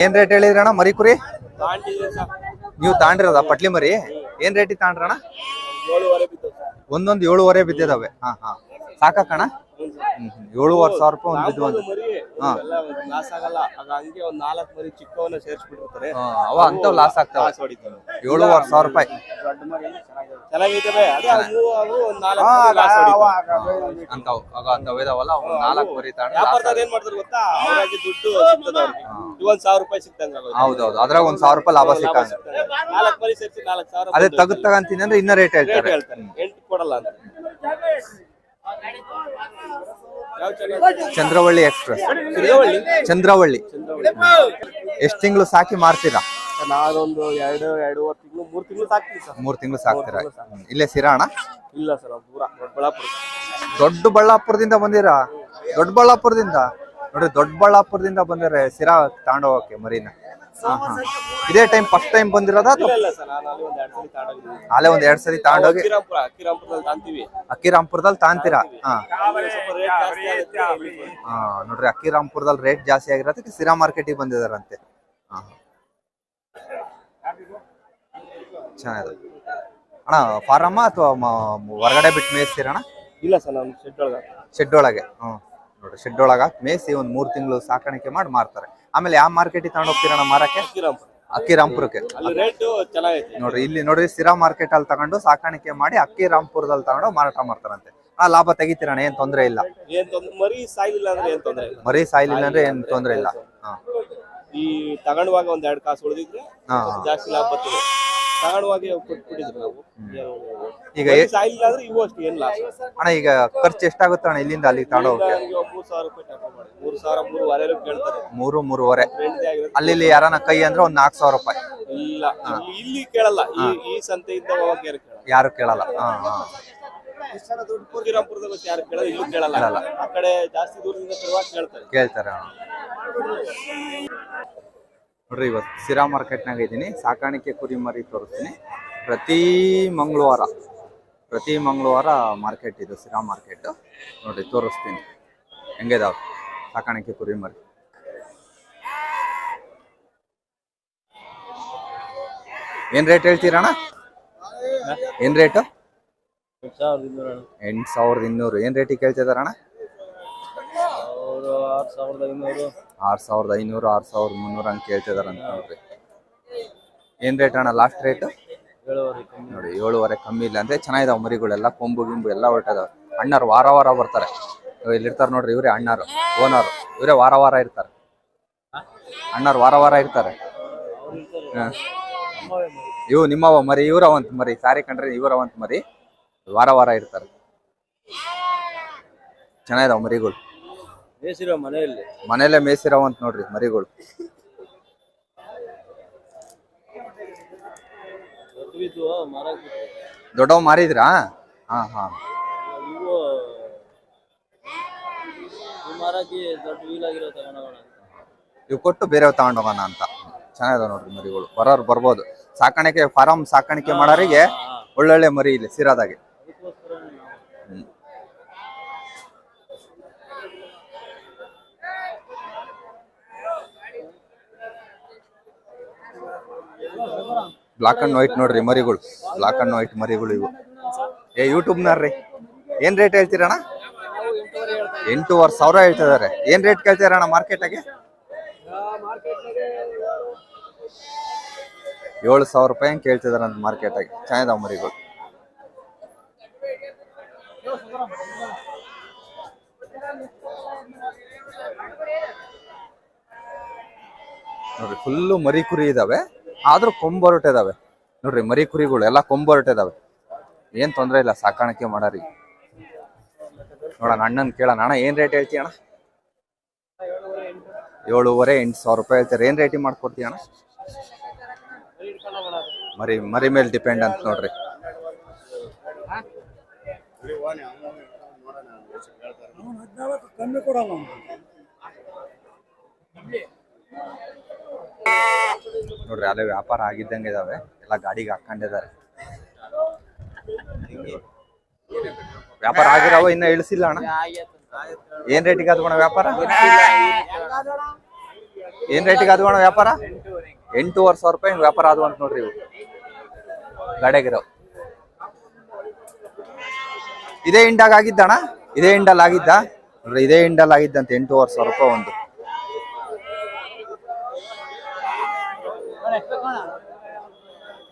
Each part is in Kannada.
ಏನ್ ರೇಟ್ ಹೇಳಿದ್ರಣ್ಣ ಮರಿ ಕುರಿ? ನೀವು ತಾಂಡಿರದ? ಪಟ್ಲಿ ಮರಿ? ಏನ್ ರೇಟಿಗೆ ತಾಂಡ್ರಣ ಒಂದೊಂದು ಏಳುವರೆ ಬಿದ್ದಿದಾವೆ. ಹಾ ಹಾ. ಹ್ಮ್. ಏಳುವರೆ ಸಾವಿರ ರೂಪಾಯಿ ಒಂದು ಇದು ಒಂದು. ಮರಿ ಹಾ. ಲಾಸ್ ಆಗಲ್ಲ. ಆಗ ಹಂಗೆ ಒಂದ್ ನಾಲ್ಕು ಮರಿ ಚಿಕ್ಕವನ್ನ ಸೇರಿಸ್ಬಿಟ್ಟಿರ್ತಾರೆ. ಹಾ, ಅವ ಅಂತವ್ ಲಾಸ್ ಆಗ್ತಾವ. ಹೊಡಿತವೆ. ಏಳುವರೆ ಸಾವಿರ ರೂಪಾಯಿ. ದೊಡ್ಡ ಮರಿ ಚೆನ್ನಾಗಿದ್ದಾವೆ ಅದೇ ಅವು ಅವು ಒಂದ್ ನಾಲ್ಕು ಮರಿ ಲಾಸ್ ಹೊಡಿತವೆ. ಅಂತಾವ್ ಆಗ ಅಂತವ್ ಇದಾವಲ್ಲ ನಾಲ್ಕು ಮರಿ ತಾಂಡ್ ವ್ಯಾಪಾರದಾಗ ಏನ್ ಮಾಡ್ತಾರೆ ಗೊತ್ತಾ? ಅವ್ರಾಗಿ ದುಡ್ಡು ಸಿಗ್ತದ ಅವ್ರಿಗೆ. ಇವೊಂದ್ ಸಾವಿರ ರೂಪಾಯಿ ಸಿಕ್ತಂಗ ಹೌದೌದು. ಅದ್ರಾಗ ಒಂದ್ ಸಾವಿರ ರೂಪಾಯಿ ಲಾಭ ಸಿಕ್ಕ ನಾಲ್ಕು ಮರಿ ಸೇರಿಸಿ ನಾಲ್ಕು ಸಾವಿರ ಅದೇ ತಗದ್ ತಗಂತೀನಿ ಅಂದ್ರೆ ಇನ್ನ ರೇಟ್ ರೇಟ್ ಹೇಳ್ತಾರೆ ಹೇಳ್ತಾರೆ. ಎಂಟು ಕೊಡಲ್ಲ ಅಂತ. ಚಂದ್ರವಳ್ಳಿ ಎಕ್ಸ್ಪ್ರೆಸ್. ಚಂದ್ರವಳ್ಳಿ? ಎಷ್ಟು ತಿಂಗಳು ಸಾಕಿ ಮಾರ್ತೀರಾ? ನಾನೊಂದು ಎರಡು ಎರಡೂವರೆ ತಿಂಗಳು ಮೂರು ತಿಂಗಳು ಸಾಕ್ತೀವಿ ಸರ್. ಮೂರ್ ತಿಂಗಳು ಸಾಕ್ತೀರಾ. ಇಲ್ಲೇ ಸಿರಾಣ? ಇಲ್ಲ ಸರ್ ದೂರ ದೊಡ್ಡಬಳ್ಳಾಪುರ ದೊಡ್ಡ ಬಳ್ಳಾಪುರದಿಂದ ಬಂದಿರಾ? ದೊಡ್ಡ ಬಳ್ಳಾಪುರದಿಂದ? ನೋಡ್ರಿ ದೊಡ್ಡ ಬಳ್ಳಾಪುರದಿಂದ ಬಂದಿರ ಸಿರಾ ತಾಂಡೋಕೆ ಮರಿನ. ಇದೇ ಟೈಮ್ ಫಸ್ಟ್ ಟೈಮ್ ಬಂದಿರೋದ ಅಥವಾ ಇಲ್ಲ ಸರ್ ನಾನು ಅಲ್ಲಿ ಒಂದ್ ಎರಡು ಸರಿ ತಾಂಡೋಗಿ ಅಕ್ಕಿರಾಮ್ಪುರದಲ್ಲಿ ಅಕ್ಕಿರಾಂಪುರದಲ್ಲಿ ತಾಂತೀರಾ? ಹಾ. ನೋಡ್ರಿ ಅಕ್ಕಿರಾಂಪುರದಲ್ಲಿ ರೇಟ್ ಜಾಸ್ತಿ ಆಗಿರೋದಕ್ಕೆ ಸಿರಾ ಮಾರ್ಕೆಟಿಗೆ ಬಂದಿದಾರಂತೆ. ಹಾ ಚೆನ್ನಾಗಿದೆ. ಅಣ್ಣ ಫಾರಮ್ಮ ಅಥವಾ ಹೊರಗಡೆ ಬಿಟ್ಟು ಮೇಯಿಸ್ತೀರಣ ಇಲ್ಲ ಸರ್ ನಾನು ಶೆಡ್ ಒಳಗೆ. ಶೆಡ್ ಒಳಗೆ ಹ್ಮ್. ನೋಡ್ರಿ ಶೆಡ್ ಒಳಗೆ ಮೇಯಿಸಿ ಒಂದ್ ಮೂರ್ ತಿಂಗಳು ಸಾಕಾಣಿಕೆ ಮಾಡಿ ಮಾರ್ತಾರೆ. ಆಮೇಲೆ ಯಾವ ಮಾರ್ಕೆಟ್ ತಗೊಂಡು ಹೋಗ್ತೀರಣ್ಣ ಮಾರಕ್ಕೆ? ಅಕ್ಕಿ ರಾಮ್ಪುರಕ್ಕೆ ನೋಡ್ರಿ ಇಲ್ಲಿ ನೋಡ್ರಿ ಸಿರಾ ಮಾರ್ಕೆಟ್ ಅಲ್ಲಿ ತಗೊಂಡು ಸಾಕಾಣಿಕೆ ಮಾಡಿ ಅಕ್ಕಿ ರಾಮ್ಪುರದಲ್ಲಿ ತಗೊಂಡು ಮಾರಾಟ ಮಾಡ್ತಾರಂತೆ. ಆ ಲಾಭ ತೆಗಿತೀರಣ್ಣ ಏನ್ ತೊಂದ್ರೆ ಇಲ್ಲ. ಮರಿ ಸಾಯಿಲ್ ಅಂದ್ರೆ ಏನ್ ತೊಂದ್ರೆ ಇಲ್ಲ? ಮರಿ ಸಾಯ್ಲಿಲ್ಲ ಅಂದ್ರೆ ಏನ್ ತೊಂದ್ರೆ ಇಲ್ಲ. ಈ ತಗೊಂಡುವಾಗ ಒಂದ್ ಎರಡು ಕಾಸು ಉಳಿದಿದ್ರೆ ಜಾಸ್ತಿ ಲಾಭ ಬರ್ತದೆ. ತಗೊಂಡುವಾಗ ಕೊಟ್ಬಿಟ್ಟಿದ್ರು ನಾವು. ಈಗ ಮರಿ ಎ- ಸಾಯ್ಲಿಲ್ಲ ಅಂದ್ರೆ ಇವು ಅಷ್ಟು ಏನ್ ಲಾಸ್ ಅಣ್ಣ ಈಗ ಖರ್ಚು ಎಷ್ಟಾಗುತ್ತೆ ಅಣ್ಣ ಇಲ್ಲಿಂದ ಅಲ್ಲಿ ತಗೊಂಡು ಹೋಗಕ್ಕೆ ನನಗೆ ಒಂದ್ ಮೂರ್ ಸಾವಿರ ರೂಪಾಯಿ ತಗೊಂಡ್ ಮಾಡಿ. ಮೂರ್ ಸಾವಿರ ಮೂರುವರೆ ಕೇಳ್ತಾರೆ. ಮೂರು ಮೂರುವರೆ. ಫ್ರೆಂಡ್ ಆಗಿರುತ್ತೆ ಅಲ್ಲಿ ಯಾರನ್ನ ಕೈ ಅಂದ್ರೆ ಒಂದ್ ನಾಲ್ಕು ಸಾವಿರ ರೂಪಾಯಿ. ಇಲ್ಲ. ಇಲ್ಲಿ- ಇಲ್ಲಿ ಕೇಳಲ್ಲ. ಈ ಈ ಸಂತೆಯಿಂದ ಹೋಗಕ್ಕೆ ಯಾರು ಕೇಳಲ್ಲ. ಯಾರು ಕೇಳಲ್ಲ. ಹಾ ಹಾ. ಶ್ರೀರಾಮ್ಪುರದಲ್ಲಿ ಅಷ್ಟು ಯಾರು ಕೇಳಲ್ಲ ಇಲ್ಲೂ ಕೇಳಲ್ಲ. ಆ ಕಡೆ ಜಾಸ್ತಿ ದೂರದಿಂದ ತರುವಾಗ ಕೇಳ್ತಾರೆ. ಕೇಳ್ತಾರೆ ಅಣ್ಣ ನೋಡ್ರಿ ಇವತ್ತು ಸಿರಾ ಮಾರ್ಕೆಟ್ನಾಗ ಇದ್ದೀನಿ ಸಾಕಾಣಿಕೆ ಕುರಿ ಮರಿ ತೋರಿಸ್ತೀನಿ. ಪ್ರತಿ ಮಂಗಳವಾರ ಪ್ರತಿ ಮಂಗಳವಾರ ಮಾರ್ಕೆಟ್ ಇದು ಸಿರಾ ಮಾರ್ಕೆಟ್ ನೋಡ್ರಿ ತೋರಿಸ್ತೀನಿ. ಹೆಂಗಿದಾವ ಸಾಕಾಣಿಕೆ ಕುರಿ ಮರಿ. ಏನ್ ರೇಟ್ ಹೇಳ್ತೀರಣ್ಣ? ಏನ್ ರೇಟು ಎಂಟು ಸಾವಿರದ ಇನ್ನೂರು. ಏನ್ ರೇಟಿಗೆ ಕೇಳ್ತಿದಾರಣ್ಣ? ಆರು ಸಾವಿರದ ಐನೂರು. ಆರ್ ಸಾವಿರದ ಐನೂರು ಆರ್ ಸಾವಿರದ ಮುನ್ನೂರು ಹಂಗೆ ಕೇಳ್ತಿದಾರಂತ ನೋಡ್ರಿ ಏನ್ ರೇಟ್ ಅಣ್ಣ ಲಾಸ್ಟ್ ರೇಟ್ ಏಳುವರೆ ಕಮ್ಮಿ. ನೋಡಿ ಏಳುವರೆ ಕಮ್ಮಿ ಇಲ್ಲ ಅಂದ್ರೆ ಚೆನ್ನಾಗಿದಾವ ಮರಿಗಳೆಲ್ಲ ಕೊಂಬು ಗಿಂಬು ಎಲ್ಲ ಹೊರಟದ ಅಣ್ಣರು ವಾರ ವಾರ ಬರ್ತಾರೆ. ಇವ್ ಇಲ್ಲಿ ಇರ್ತಾರೆ ನೋಡ್ರಿ ಇವರೇ ಅಣ್ಣರು ಓನರ್. ಇವರೇ ವಾರ ವಾರ ಇರ್ತಾರೆ. ಅಣ್ಣರು ವಾರ ವಾರ ಇರ್ತಾರೆ. ಹ. ಇವು ನಿಮ್ಮವ ಮರಿ ಇವರವಂತ ಮರಿ. ಸಾರಿ ಕಂಡ್ರೆ ಇವರವಂತ ಮರಿ. ವಾರ ವಾರ ಇರ್ತಾರೆ. ಚೆನ್ನಾಗಿದಾವ ಮರಿಗಳು. ಮನೆಯಲ್ಲಿ? ಮನೆಯಲ್ಲೇ ಮೇಸಿರವಂತ ನೋಡ್ರಿ ಮರಿಗಳು. ದೊಡ್ಡವಿದ್ದು ಮಾರಾಕ್ ದೊಡ್ಡವ್ ಮಾರಿದ್ರಾ? ಹಾ ಹಾ. ಇವು ಇವು ಮಾರಾಕಿ ದೊಡ್ಡ ವೀಲ್ ಆಗಿರೋ ತಗೊಂಡೋಗೋಣ ಇವು ಕೊಟ್ಟು ಬೇರೆ ತಗೊಂಡೋಗೋಣ ಅಂತ. ಚೆನ್ನಾಗಿದಾವ ನೋಡ್ರಿ ಮರಿಗಳು. ಬರೋರು ಬರ್ಬೋದು. ಸಾಕಾಣಿಕೆ ಫಾರಂ ಸಾಕಾಣಿಕೆ ಮಾಡೋರಿಗೆ ಒಳ್ಳೊಳ್ಳೆ ಮರಿ ಇಲ್ಲಿ ಸಿರಾದಾಗೆ. ಬ್ಲಾಕ್ ಅಂಡ್ ವೈಟ್ ನೋಡ್ರಿ ಮರಿಗಳು. ಬ್ಲಾಕ್ ಅಂಡ್ ವೈಟ್ ಮರಿಗಳು ಇವು. ಏ ಯೂಟ್ಯೂಬ್ನಾರ್ರಿ ಏನ್ ರೇಟ್ ಹೇಳ್ತೀರಣ್ಣ? ಎಂಟೂವರೆ ಸಾವಿರ ಹೇಳ್ತಿದಾರೆ. ಏನ್ ರೇಟ್ ಕೇಳ್ತೀರಣ್ಣ ಮಾರ್ಕೆಟಾಗೆ ಏಳು ಸಾವಿರ ರೂಪಾಯಿ ಹಂಗೆ ಕೇಳ್ತಿದಾರೆ ಅಂತ ಮಾರ್ಕೆಟಾಗಿ ಚೆನ್ನಾಗಿದಾವ ಮರಿಗಳು. ನೋಡ್ರಿ ಫುಲ್ಲು ಮರಿ ಕುರಿ ಇದಾವೆ. ಆದ್ರೂ ಕೊಂಬೊರಟಿದಾವೆ ನೋಡ್ರಿ, ಮರಿ ಕುರಿಗಳು, ಎಲ್ಲ ಕೊಂಬೊರಟಿದಾವೆ ಏನ್ ತೊಂದ್ರೆ ಇಲ್ಲ, ಸಾಕಾಣಿಕೆ ಮಾಡಾರಿ. ನೋಡೋಣ, ಅಣ್ಣನ್ ಕೇಳೋಣ. ಅಣ್ಣ, ಏನ್ ರೇಟ್ ಹೇಳ್ತೀಯ ಅಣ್ಣ ಏಳುವರೆ ಎಂಟು ಸಾವಿರ ರೂಪಾಯಿ ಹೇಳ್ತಾರೆ. ಏನ್ ರೇಟಿಂಗ್ ಮಾಡ್ಕೊಡ್ತೀಯ ಮರಿ ಮರಿ ಮೇಲೆ ಡಿಪೆಂಡ್ ಅಂತ ನೋಡ್ರಿ. ಕಮ್ಮಿ ಕೊಡಲ್ಲ ನೋಡ್ರಿ ಅಲ್ಲೇ ವ್ಯಾಪಾರ ಆಗಿದ್ದಂಗೆ ಇದಾವೆ. ಎಲ್ಲ ಗಾಡಿಗೆ ಹಾಕೊಂಡಿದ್ದಾರೆ ವ್ಯಾಪಾರ ಆಗಿರೋ ಇನ್ನ ಇಳಿಸಿಲ್ಲ ಅಣ್ಣ? ಏನ್ ರೇಟಿಗೆ ಅದು ವ್ಯಾಪಾರ? ಏನ್ ರೇಟಿಗೆ ಅದು ವ್ಯಾಪಾರ? ಎಂಟೂವರೆ ಸಾವಿರ ರೂಪಾಯಿ ವ್ಯಾಪಾರ ಅದು ಅಂತ ನೋಡ್ರಿ ಇವು. ಗಾಡಿಯಾಗಿರೋ ಇದೇ ಇಂಡಾಗ ಆಗಿದ್ದಣ್ಣ? ಇದೇ ಇಂಡಲ್ ಆಗಿದ್ದ? ನೋಡ್ರಿ, ಇದೇ ಇಂಡಲ್ ಆಗಿದ್ದಂತೆ, ಎಂಟೂವರೆ ಸಾವಿರ ರೂಪಾಯಿ ಒಂದು.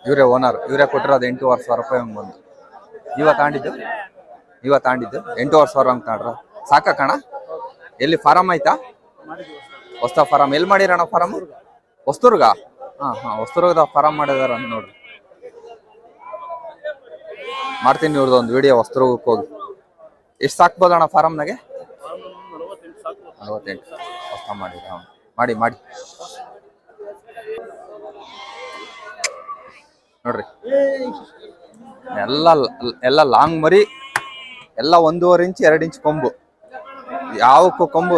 ಇವರೇ ಓನರ್ ಇವರೇ ಕೊಟ್ಟಿರೋದು ಎಂಟೂವರೆ ಸಾವಿರ ರೂಪಾಯಿ ಹಂಗೆ ಬಂದು. ನೀವ ತಗೊಂಡಿದ್ದು ನೀವ ತಗೊಂಡಿದ್ದು ಎಂಟೂವರೆ ಸಾವಿರ ಹಂಗೆ ತಗೊಂಡ್ರ ಕಣ? ಎಲ್ಲಿ ಫಾರಮ್ ಆಯ್ತಾ ಹೊಸ ಫಾರಮ್ ಎಲ್ಲಿ ಮಾಡಿರಣ್ಣ ಫಾರಮ್ ಹೊಸ್ತುರ್ಗ? ಹಾ ಹಾ, ಹೊಸ್ತುರ್ಗದ ಫಾರಮ್ ಮಾಡಿದಾರ ನೋಡ್ರಿ. ಮಾಡ್ತೀನಿ ಇವ್ರದ್ದು ಒಂದು ವಿಡಿಯೋ ಹೊಸ್ತುರ್ಗಕ್ಕೆ ಹೋಗಿ. ಎಷ್ಟು ಸಾಕ್ಬೋದಣ್ಣ ಫಾರಮ್ನಾಗೆ ನಲವತ್ತೆಂಟು ಹೊಸ ಮಾಡಿ ಹಾ ಮಾಡಿ ಮಾಡಿ. ನೋಡ್ರಿ. ಎಲ್ಲ ಎಲ್ಲ ಲಾಂಗ್ ಮರಿ ಎಲ್ಲ ಒಂದೂವರೆ ಇಂಚ್ ಎರಡು ಇಂಚ್ ಕೊಂಬು. ಯಾವ ಕೊಂಬು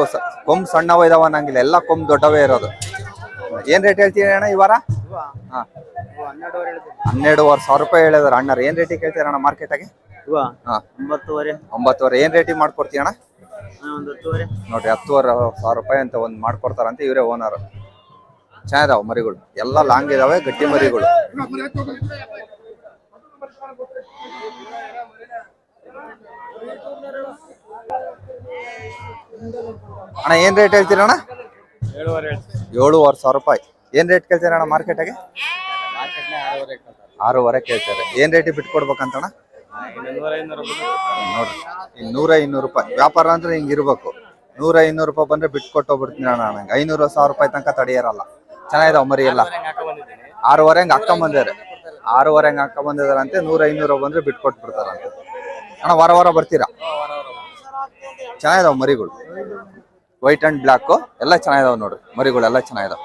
ಕೊಂಬು ಸಣ್ಣವ ಇದಾವ ಅನ್ನಂಗಿಲ್ಲ. ಎಲ್ಲ ಕೊಂಬು ದೊಡ್ಡವೇ ಇರೋದು. ಏನ್ ರೇಟ್ ಹೇಳ್ತೀರಿ ಅಣ್ಣ ಈ ವಾರ? ಹನ್ನೆರಡುವರೆ ಸಾವಿರ ರೂಪಾಯಿ ಹೇಳಿದಾರೆ ಅಣ್ಣರು ಏನ್ ರೇಟಿಗೆ ಕೇಳ್ತೀರ ಅಣ್ಣ ಮಾರ್ಕೆಟ್ ಹಾ. ಒಂಬತ್ತುವರೆ. ಒಂಬತ್ತುವರೆ. ಏನ್ ರೇಟಿಗೆ ಮಾಡ್ಕೊಡ್ತೀಯ ಅಣ್ಣ? ನೋಡ್ರಿ ಹತ್ತುವರೆ ಸಾವಿರ ರೂಪಾಯಿ ಅಂತ ಒಂದ್ ಮಾಡ್ಕೊಡ್ತಾರಂತ ಇವರೇ ಓನರ್ ಚೆನ್ನಾಗಿದಾವ ಮರಿಗಳು. ಎಲ್ಲ ಲಾಂಗ್ ಇದಾವೆ, ಗಟ್ಟಿ ಮರಿಗಳು. ಅಣ್ಣ, ಏನ್ ರೇಟ್ ಹೇಳ್ತೀರ ಅಣ್ಣ? ಏಳುವರೆ ಸಾವಿರ ರೂಪಾಯಿ. ಏನ್ ರೇಟ್ ಕೇಳ್ತೀರ ಅಣ್ಣ ಮಾರ್ಕೆಟಾಗೆ ಆರೂವರೆ ಕೇಳ್ತಾರೆ. ಏನ್ ರೇಟ್ ಬಿಟ್ಕೊಡ್ಬೇಕಂತಣ್ಣ ನೋಡ್ರಿ ನೂರ ಇನ್ನೂರು. ರೂಪಾಯಿ. ವ್ಯಾಪಾರ ಅಂದ್ರೆ ಹಿಂಗಿರ್ಬೇಕು ನೂರ ಇನ್ನೂರು ರೂಪಾಯಿ ಬಂದ್ರೆ ಬಿಟ್ಕೊಟ್ಟು ಹೋಗ್ಬಿಡ್ತೀನಿ ಅಣ್ಣ ನಂಗೆ. ಐನೂರು ಸಾವಿರ ರೂಪಾಯಿ ತನಕ ತಡೆಯರಲ್ಲ. ಚೆನ್ನಾಗಿದಾವ ಮರಿ ಎಲ್ಲ. ಆರೂವರೆ ಹಂಗೆ ಹಾಕೊಂಡ್ ಬಂದಿದ್ದಾರೆ ಆರೂವರೆ ಹಂಗೆ ಹಾಕೊಂಡ್ ಬಂದಿದಾರಂತೆ ನೂರ ಐನೂರ ಬಂದ್ರೆ ಬಿಟ್ಕೊಟ್ಟು ಬಿಡ್ತಾರಂತೆ ಅಣ್ಣ ವಾರ ವಾರ ಬರ್ತೀರಾ? ಚೆನ್ನಾಗಿದಾವ ಮರಿಗಳು. ವೈಟ್ ಅಂಡ್ ಬ್ಲಾಕ್ ಎಲ್ಲ ಚೆನ್ನಾಗಿದಾವ ನೋಡ್ರಿ ಮರಿಗಳು ಎಲ್ಲ ಚೆನ್ನಾಗಿದಾವ.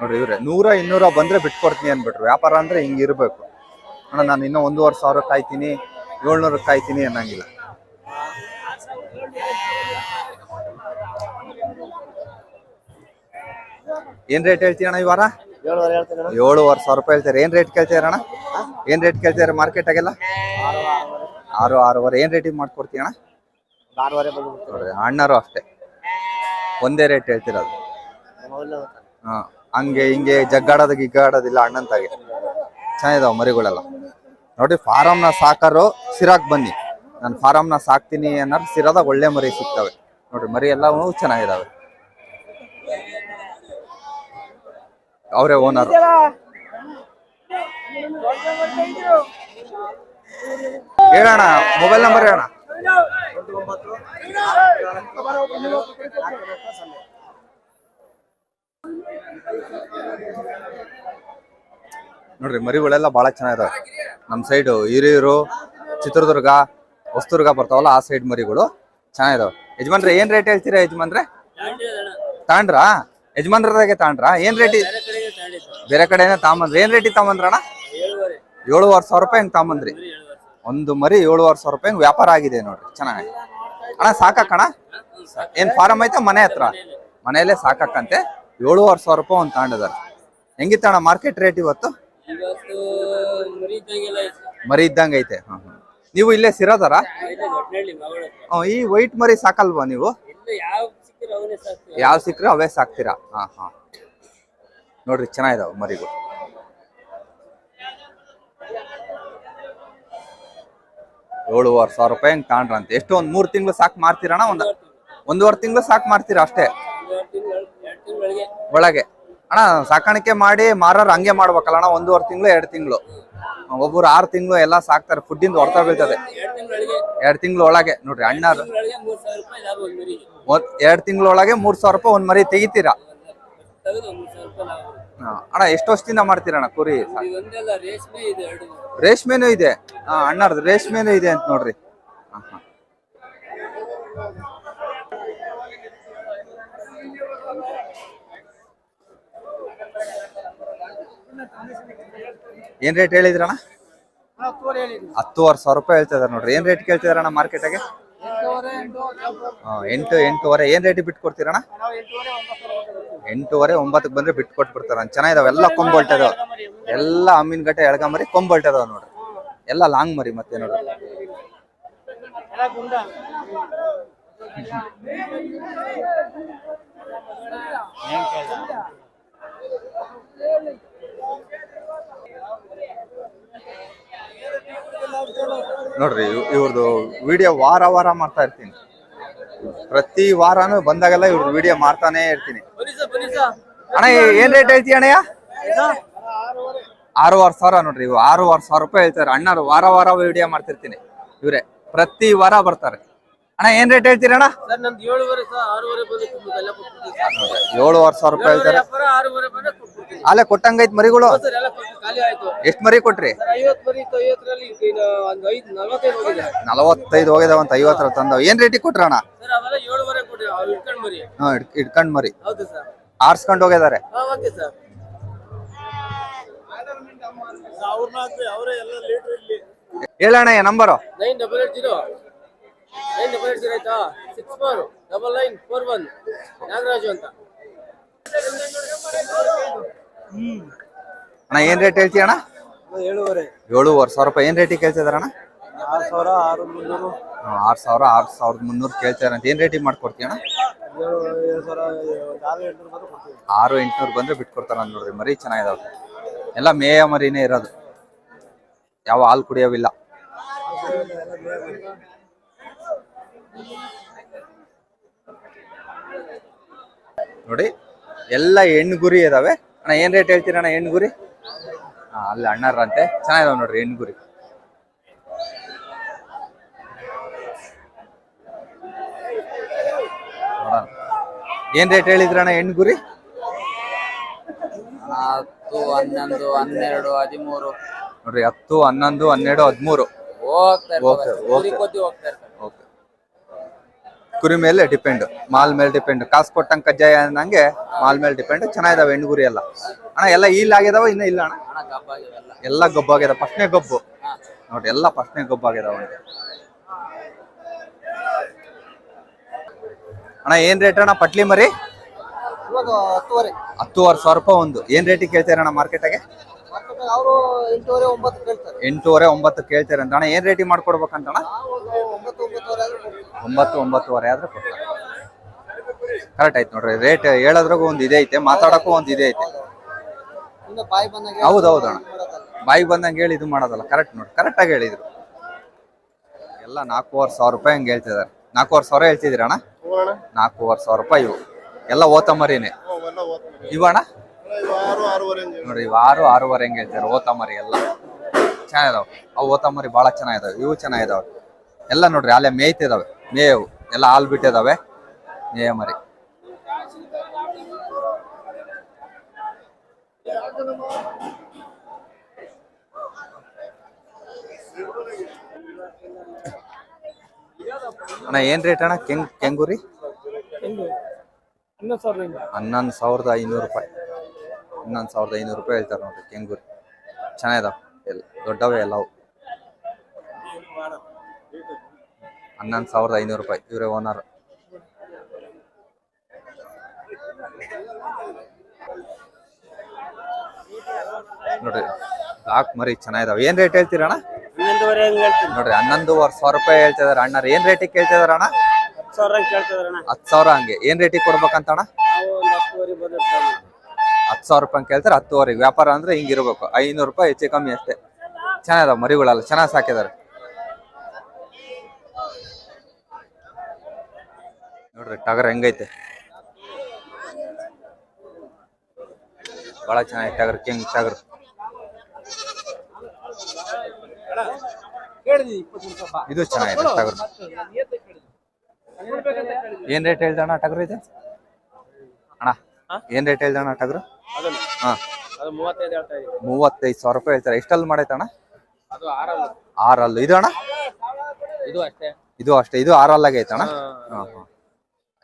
ನೋಡ್ರಿ ಇವ್ರೆ ನೂರ ಇನ್ನೂರ ಬಂದ್ರೆ ಬಿಟ್ಕೊಡ್ತೀನಿ ಅಂದ್ಬಿಟ್ರು. ವ್ಯಾಪಾರ ಅಂದ್ರೆ ಹಿಂಗ್ ಇರಬೇಕು. ಅಣ್ಣ ನಾನು ಇನ್ನೂ ಒಂದೂವರೆ ಸಾವಿರ ಕಾಯ್ತೀನಿ ಏಳ್ನೂರ ಕಾಯ್ತೀನಿ ಅನ್ನಂಗಿಲ್ಲ. ಏನ್ ರೇಟ್ ಹೇಳ್ತೀಯ ಅಣ್ಣ ಈ ವಾರ? ಏಳುವರೆ ಸಾವಿರ ರೂಪಾಯಿ ಹೇಳ್ತಾರೆ. ಏನ್ ರೇಟ್ ಕೇಳ್ತಾ ಅಣ್ಣ? ಏನ್ ರೇಟ್ ಕೇಳ್ತೀರ ಮಾರ್ಕೆಟ್ ಆಗೆಲ್ಲ? ಆರು ಆರೂವರೆ. ಏನ್ ರೇಟಿಗೆ ಮಾಡ್ಕೊಡ್ತೀಯ ಅಣ್ಣ? ಆರೂವರೆ ಬಂದ್ಬಿಡ್ತು ನೋಡ್ರಿ ಅಣ್ಣರು ಅಷ್ಟೇ. ಒಂದೇ ರೇಟ್ ಹೇಳ್ತಿರೋದು ಹಾ. ಹಂಗೆ ಹಿಂಗೆ ಜಗ್ಗಾಡೋದು ಗಿಗ್ಗಾಡೋದಿಲ್ಲ ಅಣ್ಣಂತಾಗೆ. ಚೆನ್ನಾಗಿದಾವ ಮರಿಗಳೆಲ್ಲ. ನೋಡಿ ಫಾರಮ್ನ ಸಾಕಾರು ಸಿರಾಕ್ ಬನ್ನಿ. ನಾನು ಫಾರಮ್ನ ಸಾಕ್ತೀನಿ ಅನ್ನೋ ಸಿರಾದಾಗ ಒಳ್ಳೆ ಮರಿ ಸಿಗ್ತವೆ. ನೋಡ್ರಿ ಮರಿ ಎಲ್ಲವೂ ಚೆನ್ನಾಗಿದಾವೆ. ಅವರೇ ಓನರ್. ಹೇಳೋಣ ಮೊಬೈಲ್ ನಂಬರ್ ಹೇಳೋಣ ನೋಡ್ರಿ ಮರಿಗಳೆಲ್ಲ ಬಹಳ ಚೆನ್ನಾಗಿದಾವೆ. ನಮ್ಮ ಸೈಡ್ ಹಿರಿಯೂರು ಚಿತ್ರದುರ್ಗ ಹೊಸದುರ್ಗ ಬರ್ತಾವಲ್ಲ ಆ ಸೈಡ್ ಮರಿಗಳು ಚೆನ್ನಾಗಿದಾವೆ. ಯಜಮಾನ್ರೆ ಏನ್ ರೇಟ್ ಹೇಳ್ತೀರಾ ಯಜಮಾನ್ರೆ? ತಾಂಡ್ರಾ? ಯಜಮಾನ್ರದಾಗೆ ತಾಂಡ್ರಾ? ಏನ್ ರೇಟ್ ಬೇರೆ ಕಡೆನೇ ತಾಂಬಂದ್ರಿ. ಏನ್ ರೇಟಿಗೆ ತಾಂಬಂದ್ರಣ್ಣ ಏಳುವರೆ. ಸಾವಿರ ರೂಪಾಯಿ ಹಂಗ್ ತಾಂಬಂದ್ರಿ? ಒಂದು ಮರಿ ಏಳುವರೆ ಸಾವಿರ ರೂಪಾಯಿ ವ್ಯಾಪಾರ ಆಗಿದೆ ನೋಡ್ರಿ ಚೆನ್ನಾಗಿ. ಅಣ್ಣ ಸಾಕಣ ಏನ್ ಫಾರಂ ಐತೆ ಮನೆ ಹತ್ರ? ಮನೆಯಲ್ಲೇ ಸಾಕಕ್ಕಂತೆ. ಏಳುವರೆ ಸಾವಿರ ರೂಪಾಯಿ ಒಂದು ತಾಂಡಿದಾರೆ. ಹೆಂಗಿತ್ತಣ್ಣ ಮಾರ್ಕೆಟ್ ರೇಟ್ ಇವತ್ತು? ಮರಿ ಇದ್ದಂಗೆ ಐತೆ. ಹ್ಮ್, ಹ್ಮ್. ನೀವು ಇಲ್ಲೇ ಸಿರೋದಾರ? ಈ ವೈಟ್ ಮರಿ ಸಾಕಲ್ವಾ ನೀವು? ಯಾವ ಸಿಕ್ಕರೆ ಅವೇ ಸಾಕ್ತೀರಾ? ಹಾ ಹಾ. ನೋಡ್ರಿ ಚೆನ್ನಾಗಿದಾವೆ ಮರಿಗಳು. ಏಳುವರೆ ಸಾವಿರ ರೂಪಾಯಿ ಹಂಗೆ ತಾಂಡ್ರಂತೆ ಎಷ್ಟು ಒಂದ್ ಮೂರ್ ತಿಂಗಳು ಸಾಕು ಮಾರ್ತೀರಣ ಒಂದ್ ಒಂದೂವರೆ ತಿಂಗಳು ಸಾಕು ಮಾರ್ತೀರ ಅಷ್ಟೇ? ಒಳಗೆ. ಅಣ್ಣ, ಸಾಕಾಣಿಕೆ ಮಾಡಿ ಮಾರೋರು ಹಂಗೆ ಮಾಡ್ಬೇಕಲ್ಲ ಅಣ್ಣ ಒಂದೂವರೆ ತಿಂಗಳು, ಎರಡು ತಿಂಗಳು. ಒಬ್ಬರು ಆರು ತಿಂಗಳು ಎಲ್ಲ ಸಾಕ್ತಾರೆ. ಫುಡ್ಡಿಂದ ಹೊರ್ತಾ ಬೀಳ್ತದೆ. ಎರಡು ತಿಂಗಳು ಒಳಗೆ. ನೋಡ್ರಿ ಅಣ್ಣ ಎರಡು ತಿಂಗಳೊಳಗೆ ಮೂರ್ ಸಾವಿರ ರೂಪಾಯಿ ಒಂದ್ ಮರಿ ತೆಗಿತೀರಾ. ಅಣ್ಣ ಎಷ್ಟು ವರ್ಷದಿಂದ ಮಾಡ್ತೀರಣ್ಣ ಕುರಿ? ಇದು ಒಂದೆಲ್ಲ ರೇಷ್ಮೆ ಇದು ಎರಡು. ರೇಷ್ಮೆನೂ ಇದೆ. ಹಾ ಅಣ್ಣರ್ದು ರೇಷ್ಮೆನೂ ಇದೆ ಅಂತ ನೋಡ್ರಿ. ಹಾ, ಹಾ. ಏನ್ ರೇಟ್ ಹೇಳಿದ್ರಣ್ಣ? ಹತ್ತುವರೆ ಸಾವಿರ ರೂಪಾಯಿ ಹೇಳ್ತಾ ಇದಾರೆ ನೋಡ್ರಿ. ಏನ್ ರೇಟ್ ಕೇಳ್ತಿದಾರಣ್ಣ ಮಾರ್ಕೆಟಾಗೆ ಎಂಟು ಎಂಟೂವರೆ. ಏನ್ ರೇಟ್ ಬಿಟ್ಟು ಕೊಡ್ತೀರಣ್ಣ? ಎಂಟೂವರೆ ಒಂಬತ್ತಕ್ಕೆ ಬಂದ್ರೆ ಬಿಟ್ಟು ಕೊಟ್ಬಿಡ್ತಾರ. ಚೆನ್ನಾಗಿದಾವೆ. ಎಲ್ಲ ಕೊಂಬಲ್ಟದ ಎಲ್ಲ ಅಮ್ಮಿನ ಗಟ್ಟೆ ಎಳಗ ಮರಿ ಕೊಂಬೊಲ್ಟದವ ನೋಡ್ರಿ. ಎಲ್ಲ ಲಾಂಗ್ ಮರಿ ಮತ್ತೆ ನೋಡ್ರಿ. ನೋಡ್ರಿ ಇವ್- ಇವ್ರದ್ದು ವಿಡಿಯೋ ವಾರ ವಾರ ಮಾಡ್ತಾ ಇರ್ತೀನಿ. ಪ್ರತಿ ವಾರನೂ ಬಂದಾಗೆಲ್ಲ ಇವ್ರ ವಿಡಿಯೋ ಮಾಡ್ತಾನೆ ಇರ್ತೀನಿ. ಅಣ್ಣ ಏನ್ ರೇಟ್ ಹೇಳ್ತೀಯ ಅಣ್ಣಯ್ಯ? ಆರೂವರೆ ಸಾವಿರ ನೋಡ್ರಿ ಇವು ಆರೂವರೆ ಸಾವಿರ ರೂಪಾಯಿ ಹೇಳ್ತಾರೆ. ಅಣ್ಣರು ವಾರ ವಾರ ವಿಡಿಯೋ ಮಾಡ್ತಿರ್ತೀನಿ. ಇವ್ರೆ ಪ್ರತಿ ವಾರ ಬರ್ತಾರೆ. ಅಣ್ಣ ಏನ್ ರೇಟ್ ಹೇಳ್ತೀರಿ ಅಣ್ಣ? ಏಳುವರೆ ಸಾವಿರ ರೂಪಾಯಿ ಹೇಳ್ತಾರೆ. ಅಲ್ಲೇ ಕೊಟ್ಟಂಗೈತ್ ಮರಿಗಳು? ಎಷ್ಟ್ ಮರಿ ಕೊಟ್ರಿ? ನಲವತ್ತೈದು ಹೋಗಿದಾವಂತ ಐವತ್ತರ ತಂದವ್. ಏನ್ ರೇಟಿಗೆ ಅವ್ರು ಇಟ್ಕೊಂಡು ಮರಿ. ಆರ್ಸ್ಕೊಂಡ್ ಹೋಗಿದಾರೆ? ಹೇಳಣ್ಣ number? Nine double eight zero. Nine double eight zero ಆಯ್ತಾ? Six four double nine four one. Nagaraju ಅಂತ. ಅಣ್ಣ ಏನ್ ರೇಟ್ ಹೇಳ್ತೀಯ ಅಣ್ಣ? ಏಳುವರೆ. ಏಳುವರೆ ಸಾವಿರ ರೂಪಾಯಿ. ಏನ್ ರೇಟಿಗೆ ಕೇಳ್ತಿದಾರ ಅಣ್ಣ? ಆರು ಸಾವಿರ ಆರು ಮುನ್ನೂರು ಹ್ಮ್, ಆರ್ ಸಾವಿರ ಆರ್ ಸಾವಿರದ ಮುನ್ನೂರು ಕೇಳ್ತಾರ ಅಂತ. ಏನ್ ರೇಟಿಗೆ ಮಾಡ್ಕೊಡ್ತೀಯ ಅಣ್ಣ? ಆರು ಎಂಟ್ನೂರು ಬಂದ್ರೆ ಬಿಟ್ಕೊಡ್ತಾರ ನೋಡ್ರಿ ಮರಿ ಚೆನ್ನಾಗಿದಾವೆ. ಎಲ್ಲ ಮೇಯ ಮರಿನೇ ಇರೋದು. ಯಾವ ಹಾಲು ಕುಡಿಯೋವಿಲ್ಲ. ನೋಡಿ. ಎಲ್ಲ ಹೆಣ್ಣು ಗುರಿ ಇದಾವೆ. ಅಣ್ಣ ಏನ್ ರೇಟ್ ಹೇಳ್ತೀರ ಅಣ್ಣ ಹೆಣ್ಣು ಗುರಿ? ಹಾ ಅಲ್ಲಿ ಅಣ್ಣರಂತೆ ಚೆನ್ನಾಗಿದಾವೆ ನೋಡ್ರಿ ಹೆಣ್ಣು ಗುರಿ. ಏನ್ ರೇಟ್ ಹೇಳಿದ್ರಣ್ಣ ಹೆಣ್ಣು ಗುರಿ? ಹತ್ತು ಹನ್ನೊಂದು ಹನ್ನೆರಡು ಹದಿಮೂರು. ನೋಡ್ರಿ ಹತ್ತು ಹನ್ನೊಂದು ಹನ್ನೆರಡು ಹದಿಮೂರು. ಹೋಗ್ತಾರೆ ಓಕೆ ಓಕೆ ಕೊದ್ದಿ ಹೋಗ್ತಾ ಇರ್ತಾರೆ ಓಕೆ ಕುರಿ ಮೇಲೆ ಡಿಪೆಂಡ್ ಮಾಲ್ ಮೇಲೆ ಡಿಪೆಂಡ್ ಕಾಸು ಕೊಟ್ಟಂಗೆ ಕಜ್ಜಾಯ ಅನ್ನಂಗೆ ಮಾಲ್ ಮೇಲೆ ಡಿಪೆಂಡ್ ಚೆನ್ನಾಗಿದಾವೆ ಹೆಣ್ಣು ಗುರಿ ಎಲ್ಲ. ಅಣ್ಣ ಎಲ್ಲ ಈಲ್ ಆಗಿದಾವ ಇನ್ನ ಇಲ್ಲ ಅಣ್ಣ? ಎಲ್ಲ ಗೊಬ್ಬ ಗೊಬ್ಬಾಗ್ಯದ ಫಸ್ಟ್ನೇ ಗೊಬ್ಬು. ನೋಡ್ರಿ ಎಲ್ಲ ಫಸ್ಟ್ನೇ ಗೊಬ್ಬ ಆಗಿದಾವ ಅಣ್ಣ ಏನ್ ರೇಟ್ ಅಣ್ಣ ಪಟ್ಲಿ ಮರಿ? ಹತ್ತುವರೆ. ಸಾವಿರ ರೂಪಾಯಿ ಒಂದು. ಏನ್ ರೇಟಿಗೆ ಕೇಳ್ತೀರಣ್ಣ ಮಾರ್ಕೆಟಾಗೆ ಅವರು ಎಂಟೂವರೆ ಒಂಬತ್ತು ಕೇಳ್ತಾರೆ. ಎಂಟೂವರೆ ಒಂಬತ್ತು ಕೇಳ್ತೀರ ಅಂತ. ಅಣ್ಣ ಏನ್ ರೇಟಿಂಗ್ ಮಾಡ್ಕೊಡ್ಬೇಕಂತಣ್ಣ ಒಂಬತ್ತು ಒಂಬತ್ತುವರೆ ಆದ್ರೆ ಕೊಡ್ತೀವಿ. ಒಂಬತ್ತು ಒಂಬತ್ತುವರೆ ಆದ್ರೆ ಕೊಡ್ತಾರೆ. ಕರೆಕ್ಟ್ ಆಯ್ತು ನೋಡ್ರಿ. ರೇಟ್ ಹೇಳೋದ್ರಾಗೂ ಒಂದು ಇದೇ ಐತೆ ಮಾತಾಡಕ್ಕೂ ಒಂದು ಇದೇ ಐತೆ. ಇನ್ನು ಬಾಯಿ ಬಂದಾಗ ಹೌದು ಹೌದು ಅಣ್ಣ ಬಾಯಿಗೆ ಬಂದಂಗೆ ಹೇಳಿ ಇದು ಮಾಡೋದಲ್ಲ. ಕರೆಕ್ಟ್ ನೋಡಿ ಕರೆಕ್ಟ್ ಆಗಿ ಹೇಳಿದ್ರು. ಎಲ್ಲ ನಾಲ್ಕೂವರೆ ಸಾವಿರ ರೂಪಾಯಿ ಹಂಗೆ ಹೇಳ್ತಿದ್ದಾರೆ. ನಾಲ್ಕೂವರೆ ಸಾವಿರ ಹೇಳ್ತಿದ್ದೀರ ಅಣ್ಣ? ನಾಲ್ಕೂವರೆ ಸಾವಿರ ರೂಪಾಯಿ ಇವು. ಎಲ್ಲ ಓತ ಮರಿನೇ ನೋಡ್ರಿ ಇವು ಆರು ಆರೂವರೆ ಹೆಂಗೆ ಹೇಳ್ತಾರೆ. ಓತ ಮರಿ ಎಲ್ಲ. ಚೆನ್ನಾಗಿದಾವೆ. ಅವು ಓತ ಮರಿ ಭಾಳ ಚೆನ್ನಾಗಿದಾವೆ. ಇವು ಚೆನ್ನಾಗಿದಾವೆ. ಎಲ್ಲ ನೋಡ್ರಿ ಅಲ್ಲೇ ಮೇಯ್ತಿದಾವೆ ಮೇವು. ಎಲ್ಲ ಹಾಲು ಬಿಟ್ಟಿದಾವೆ ಮೇಯ ಮರಿ. ಅಣ್ಣ ಏನ್ ರೇಟ್ ಅಣ್ಣ? ಕೆಂಗ್ ಕೆಂಗುರಿ? ಹನ್ನೊಂದು ಸಾವಿರದ ಐನೂರು ರೂಪಾಯಿ. ಹನ್ನೊಂದು ಸಾವಿರದ ಐನೂರು ರೂಪಾಯಿ ಹೇಳ್ತಾರೆ ನೋಡ್ರಿ ಕೆಂಗುರಿ. ಚೆನ್ನಾಗಿದಾವ ಎಲ್ಲ ದೊಡ್ಡವೇ ಎಲ್ಲವು ಹನ್ನೊಂದು ಸಾವಿರದ ಐನೂರು ರೂಪಾಯಿ ಇವರೇ ಓನರ್ ನೋಡ್ರಿ ಬ್ಲಾಕ್ ಮರಿ ಚೆನ್ನಾಗಿದಾವ. ಏನ್ ರೇಟ್ ಹೇಳ್ತೀರಣ್ಣ ನೋಡ್ರಿ ಹನ್ನೊಂದುವರೆ ಸಾವಿರ ರೂಪಾಯಿ ಹೇಳ್ತಿದಾರೆ ಅಣ್ಣ ಏನ್ ರೇಟಿಗೆ ಕೇಳ್ತಿದಾರ ಅಣ್ಣ? ಹತ್ತು ಸಾವಿರ ಹಂಗೆ ಕೇಳ್ತಿದಾರಣ್ಣ ಹತ್ತು ಸಾವಿರ ಹಂಗೆ. ಏನ್ ರೇಟಿಗೆ ಕೊಡ್ಬೇಕಂತ ಹತ್ತು ಸಾವಿರ ರೂಪಾಯಿ ಕೇಳ್ತಾರೆ, ಹತ್ತುವರೆಗೆ. ವ್ಯಾಪಾರ ಅಂದ್ರೆ ಹಿಂಗಿರ್ಬೇಕು ಐನೂರು ರೂಪಾಯಿ ಹೆಚ್ಚು ಕಮ್ಮಿ ಅಷ್ಟೇ. ಚೆನ್ನಾಗಿದಾವೆ ಮರಿಗಳಲ್ಲ, ಚೆನ್ನಾಗಿ ಸಾಕಿದಾರೆ ನೋಡ್ರಿ, ಟಗರ್ ಹೆಂಗೈತೆ. ಬಹಳ ಚೆನ್ನಾಗಿ ಟಗರ್, ಕಿಂಗ್ ಟಗರ್. ಇದು ಚೆನ್ನಾಗಿದೆ ಟಗರ್. ಏನ್ ರೇಟ್ ಹೇಳ್ದ ಅಣ್ಣ, ಟಗರ್ ಇದೆ? ಅಣ್ಣ ಏನ್ ರೇಟ್ ಹೇಳ್ದಣ್ಣ ಟಗರ್ ಹಾ. ಮೂವತ್ತೈದು ಸಾವಿರ ರೂಪಾಯಿ ಹೇಳ್ತಾರೆ. ಎಷ್ಟಲ್ಲಿ ಮಾಡೈತಣ್ಣ ಆರಲ್ಲ. ಇದು ಅಣ್ಣ? ಇದು ಅಷ್ಟೇ. ಇದು ಅಷ್ಟೇ. ಇದು ಆರಲ್ಲಾಗೆ ಐತಣ್ಣ.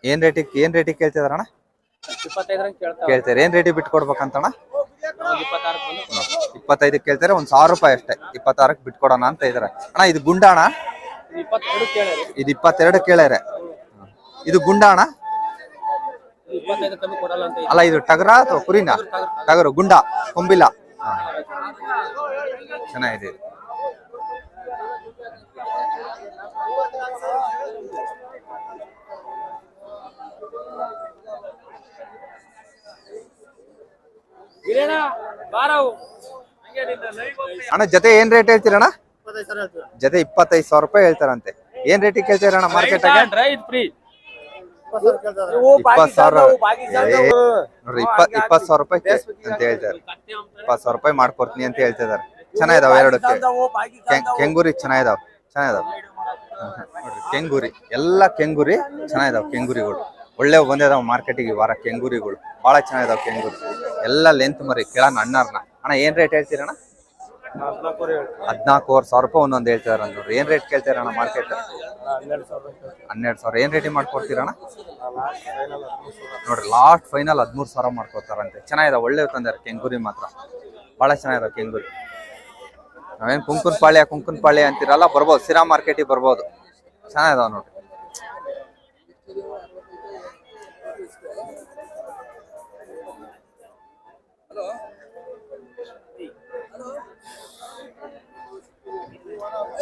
ಏನ್ ರೇಟಿಗೆ ಏನ್ ರೇಟಿಗೆ ಕೇಳ್ತಿದಾರಣ್ಣ ಕೇಳ್ತಾರೆ. ಏನ್ ರೇಟಿಗೆ ಬಿಟ್ಕೊಡ್ಬೇಕಂತಣ್ಣ ಕೊಡ್ಬೇಕಂತಣ. ಇಪ್ಪತ್ತೈದಕ್ಕೆ ಕೇಳ್ತಾರೆ. ಒಂದ್ ಸಾವಿರ ರೂಪಾಯಿ ಅಷ್ಟೇ. ಇಪ್ಪತ್ತಾರಕ್ಕೆ ಬಿಟ್ಕೊಡೋಣ ಅಂತ ಇದಾರೆ. ಅಣ್ಣ ಇದು ಗುಂಡಾಣ ಇದು ಇಪ್ಪತ್ತೆರಡು ಕೇಳಿರಿ. ಇದು ಗುಂಡಾಣ ಕೇಳ್ಯಾರೆ ಇದು ಗುಂಡ ಅಲ್ಲ ಇದು ಟಗರ ಅಥವಾ ಕುರಿನ? ಟಗರು ಗುಂಡ ಕೊಂಬಿಲ್ಲ ಚೆನ್ನಾಗಿದೆ. ಅಣ್ಣ ಜೊತೆ ಏನ್ ರೇಟ್ ಹೇಳ್ತೀರಣ್ಣ? ಜೊತೆ ಇಪ್ಪತ್ತೈದು ಸಾವಿರ ರೂಪಾಯಿ ಹೇಳ್ತಾರಂತೆ. ಏನ್ ರೇಟಿಗೆ ಕೇಳ್ತೀರಣ್ಣ ಮಾರ್ಕೆಟ್ ಫ್ರೀ ಇಪ್ಪತ್ ಸಾವಿರ ಏ, ನೋಡ್ರಿ ಇಪ್ಪತ್ ಇಪ್ಪತ್ ಸಾವಿರ ರೂಪಾಯಿ ಅಂತ ಹೇಳ್ತಾರೆ. ಇಪ್ಪತ್ ಸಾವಿರ ರೂಪಾಯಿ ಮಾಡ್ಕೊಡ್ತೀನಿ ಅಂತ ಹೇಳ್ತಿದಾರೆ ಚೆನ್ನಾಗಿದಾವ ಎರಡಕ್ಕೆ. ಕೆಂಗೂರಿ ಚೆನ್ನಾಗಿದಾವ. ಚೆನ್ನಾಗಿದಾವ. ನೋಡ್ರಿ ಕೆಂಗೂರಿ. ಎಲ್ಲಾ ಕೆಂಗೂರಿ ಚೆನ್ನಾಗಿದಾವ ಕೆಂಗೂರಿಗಳು. ಒಳ್ಳೆ ಬಂದಿದಾವ ಮಾರ್ಕೆಟಿಗೆ ವಾರ ಕೆಂಗೂರಿಗಳು. ಬಹಳ ಚೆನ್ನಾಗಿದಾವ ಕೆಂಗೂರಿ. ಎಲ್ಲ ಲೆಂತ್ ಮರಿ ಕೇಳೋಣ ಅಣ್ಣಾರ್ನ. ಅಣ್ಣ ಏನ್ ರೇಟ್ ಹೇಳ್ತೀರಣ್ಣ ಹದಿನಾಲ್ಕೂವರೆ ಸಾವಿರ ರೂಪಾಯಿ ಒಂದೊಂದು ಹೇಳ್ತಾರ ನೋಡ್ರಿ ಏನ್ ರೇಟ್ ಕೇಳ್ತೀರಣ್ಣ ಮಾರ್ಕೆಟ್? ಹನ್ನೆರಡು ಸಾವಿರ ಏನ್ ರೇಟಿಂಗ್ ಮಾಡ್ಕೊಡ್ತೀರಣ್ಣ ನೋಡ್ರಿ ಲಾಸ್ಟ್ ಫೈನಲ್ ಹದಿಮೂರು ಸಾವಿರ ಮಾಡ್ಕೊತಾರಂತೆ ಚೆನ್ನಾಗಿದೆ ಒಳ್ಳೆ ತಂದಾರೆ ಕೆಂಗೂರಿ ಮಾತ್ರ. ಬಹಳ ಚೆನ್ನಾಗಿದೆ ಕೆಂಗೂರಿ. ನಾವೇನು ಕುಂಕುನ್ ಪಾಳ್ಯ ಕುಂಕುನ್ ಪಾಳ್ಯ ಅಂತೀರಲ್ಲ ಬರ್ಬೋದು ಸಿರಾ ಮಾರ್ಕೆಟಿಗೆ ಬರ್ಬೋದು. ಚೆನ್ನಾಗಿದಾವ ನೋಡ್ರಿ.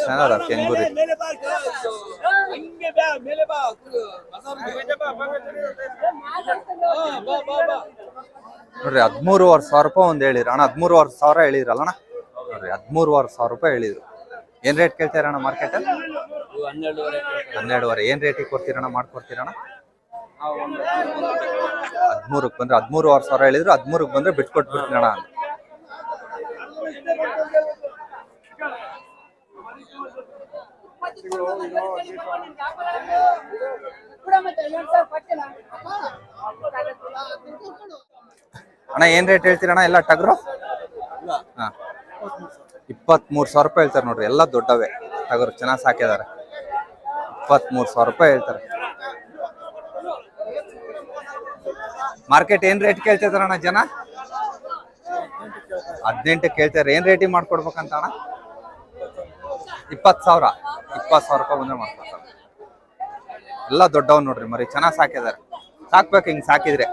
ಚೆನ್ನಾಗಿದಾವ ಕೆಂಗೂರಿ. ನೋಡ್ರಿ ಹದಿಮೂರುವರೆ ಸಾವಿರ ರೂಪಾಯಿ ಒಂದ್ ಹೇಳಿದ್ರು. ಅಣ್ಣ ಹದಿಮೂರುವರೆ ಸಾವಿರ ಹೇಳಿದ್ರಲ್ಲ ಅಣ್ಣ? ನೋಡ್ರಿ ಹದಿಮೂರುವರೆ ಸಾವಿರ ರೂಪಾಯಿ ಹೇಳಿದ್ರು. ಏನ್ ರೇಟ್ ಕೇಳ್ತೀರಣ್ಣ ಮಾರ್ಕೆಟ್ ಹನ್ನೆರಡುವರೆ. ಏನ್ ರೇಟಿಗೆ ಕೊಡ್ತೀರಣ್ಣ ಮಾಡ್ಕೊಡ್ತೀರಣ್ಣ ಹದಿಮೂರಕ್ಕೆ ಬಂದ್ರೆ ಹದಿಮೂರುವರೆ ಸಾವಿರ ಹೇಳಿದ್ರು. ಹದಿಮೂರಕ್ಕೆ ಬಂದ್ರೆ ಬಿಟ್ಕೊಟ್ಬಿಡ್ತೀನಿ ಅಣ್ಣ, ಏನ್ ರೇಟ್ ಹೇಳ್ತೀರಣ್ಣ ಎಲ್ಲ ಟಗ್ರು? ಹಾ. ಇಪ್ಪತ್ಮೂರು ಸಾವಿರ ರೂಪಾಯಿ ಹೇಳ್ತಾರೆ ನೋಡ್ರಿ, ಎಲ್ಲ ದೊಡ್ಡವೇ. ಟಗರು, ಚೆನ್ನಾಗಿ ಸಾಕಿದಾರೆ ಇಪ್ಪತ್ಮೂರು ಸಾವಿರ ರೂಪಾಯಿ ಹೇಳ್ತಾರೆ. ಮಾರ್ಕೆಟ್ ಏನ್ ರೇಟ್ ಕೇಳ್ತಿದಾರಣ್ಣ ಜನ? ಹದಿನೆಂಟು ಕೇಳ್ತಾರೆ. ಏನ್ ರೇಟಿಂಗ್ ಮಾಡ್ಕೊಡ್ಬೇಕಂತ ಅಣ್ಣ? ಇಪ್ಪತ್ತು ಸಾವಿರ. ಇಪ್ಪತ್ತು ಸಾವಿರ ರೂಪಾಯಿ ಬಂದ್ರೆ ಮಾಡ್ಕೊಡ್ತಾರೆ ಎಲ್ಲ ದೊಡ್ಡವ್ ನೋಡ್ರಿ, ಮರಿ ಚೆನ್ನಾಗಿ ಸಾಕಿದ್ದಾರೆ. ಸಾಕ್ಬೇಕು, ಹಿಂಗೆ ಸಾಕಿದ್ರೆ.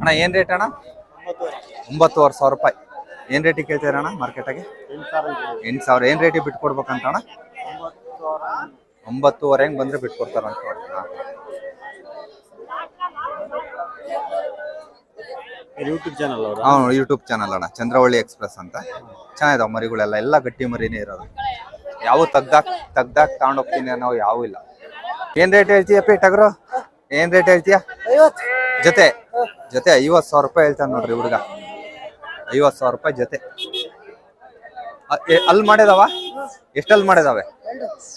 ಅಣ್ಣ, ಏನ್ ರೇಟ್ ಅಣ್ಣ? ಒಂಬತ್ತುವರೆ ಸಾವಿರ ರೂಪಾಯಿ. ಏನ್ ರೇಟಿಗೆ ಕೇಳ್ತೀರ ಅಣ್ಣ ಮಾರ್ಕೆಟಾಗೆ ಎಂಟು ಸಾವಿರ. ಏನ್ ರೇಟಿಗೆ ಬಿಟ್ಕೊಡ್ಬೇಕಂತ ಅಣ್ಣ? ಒಂಬತ್ತುವರೆ. ಹೆಂಗ್ ಬಂದ್ರೆ ಬಿಟ್ಕೊಡ್ತಾರಂತ ನೋಡಿ. ಹಾ. ಯೂಟ್ಯೂಬ್ ಚಾನಲ್ ಅವರು? ಹಾ ಯೂಟ್ಯೂಬ್ ಚಾನಲ್ ಅಣ್ಣ. ಚಂದ್ರವಳ್ಳಿ ಎಕ್ಸ್ಪ್ರೆಸ್ ಅಂತ. ಚೆನ್ನಾಗಿದೆ ಮರಿಗಳೆಲ್ಲ. ಎಲ್ಲ ಗಟ್ಟಿ ಮರಿನೇ ಇರೋದು. ಯಾವ ತಗ್ದಾಕ್ ತೆಗ್ದಾಕ್ ತಗೊಂಡೋಗ್ತೀನಿ ಅನ್ನೋ ಯಾವೂ ಇಲ್ಲ. ಏನ್ ರೇಟ್ ಹೇಳ್ತೀಯಪ್ಪ ಟಗರು ಏನ್ ರೇಟ್ ಹೇಳ್ತೀಯ? ಜೊತೆ. ಜೊತೆ ಐವತ್ ಸಾವಿರ ರೂಪಾಯಿ ಹೇಳ್ತಾನೆ ನೋಡ್ರಿ ಹುಡುಗ. ಐವತ್ ಸಾವಿರ ರೂಪಾಯಿ ಜೊತೆ. ಅಲ್ಲಿ ಮಾಡಿದಾವ? ಎಷ್ಟಲ್ಲಿ ಮಾಡಿದಾವೆ?